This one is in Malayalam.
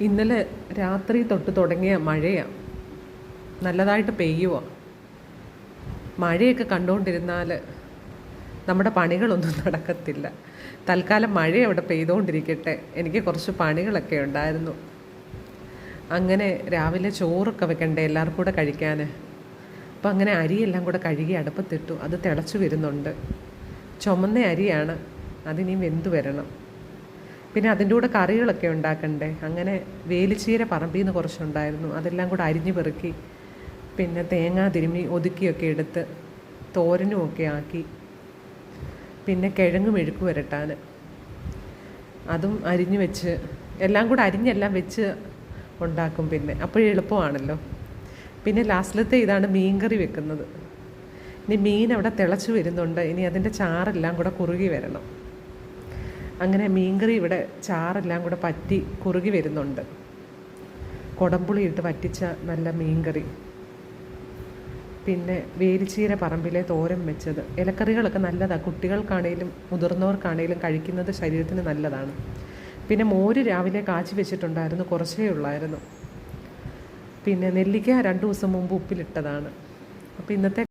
ഇന്നലെ രാത്രി തൊട്ട് തുടങ്ങിയ മഴയാണ് നല്ലതായിട്ട് പെയ്യുവാ. മഴയൊക്കെ കണ്ടുകൊണ്ടിരുന്നാൽ നമ്മുടെ പണികളൊന്നും നടക്കത്തില്ല. തൽക്കാലം മഴ അവിടെ പെയ്തുകൊണ്ടിരിക്കട്ടെ എനിക്ക് കുറച്ച് പണികളൊക്കെ ഉണ്ടായിരുന്നു. അങ്ങനെ രാവിലെ ചോറൊക്കെ വെക്കണ്ടേ എല്ലാവർക്കും കൂടെ കഴിക്കാൻ അപ്പം അങ്ങനെ അരിയെല്ലാം കൂടെ കഴുകി അടുപ്പത്തിട്ടു. അത് തിളച്ചു വരുന്നുണ്ട്. ചുമന്ന അരിയാണ്. അതിനി വെന്തു വരണം. പിന്നെ അതിന്റെ കൂടെ കറികളൊക്കെ ഉണ്ടാക്കണ്ടേ? അങ്ങനെ വേലിച്ചീര പറമ്പിൽ നിന്ന് കുറച്ചുണ്ടായിരുന്നു. അതെല്ലാം കൂടെ അരിഞ്ഞു പെറുക്കി പിന്നെ തേങ്ങ തിരുമ്മി ഒതുക്കിയൊക്കെ എടുത്ത് തോരനും ഒക്കെ ആക്കി പിന്നെ കിഴങ്ങ് മെഴുക്ക് വരട്ടാൻ. അതും അരിഞ്ഞു വെച്ച് എല്ലാം കൂടെ അരിഞ്ഞെല്ലാം വെച്ച് ഉണ്ടാക്കും പിന്നെ. അപ്പോൾ എളുപ്പമാണല്ലോ. പിന്നെ ലാസ്റ്റിലത്തെ ഇതാണ് മീൻകറി വെക്കുന്നത്. ഇനി മീൻ അവിടെ തിളച്ച് വരുന്നുണ്ട്. ഇനി അതിന്റെ ചാറെല്ലാം കൂടെ കുറുകി വരണം. അങ്ങനെ മീൻകറി ഇവിടെ ചാറെല്ലാം കൂടെ പറ്റി കുറുകി വരുന്നുണ്ട്. കൊടംപുളി ഇട്ട് വറ്റിച്ച നല്ല മീൻകറി. പിന്നെ വേലിച്ചീര പറമ്പിലെ തോരൻ വെച്ചത്. ഇലക്കറികളൊക്കെ നല്ലതാണ് കുട്ടികൾക്കാണേലും മുതിർന്നവർക്കാണേലും കഴിക്കുന്നത് ശരീരത്തിന് നല്ലതാണ്. പിന്നെ മോര് രാവിലെ കാച്ചി വെച്ചിട്ടുണ്ടായിരുന്നു. കുറച്ചേ ഉള്ളായിരുന്നു. പിന്നെ നെല്ലിക്ക രണ്ട് ദിവസം മുമ്പ് ഉപ്പിലിട്ടതാണ്. അപ്പോൾ ഇന്നത്തെ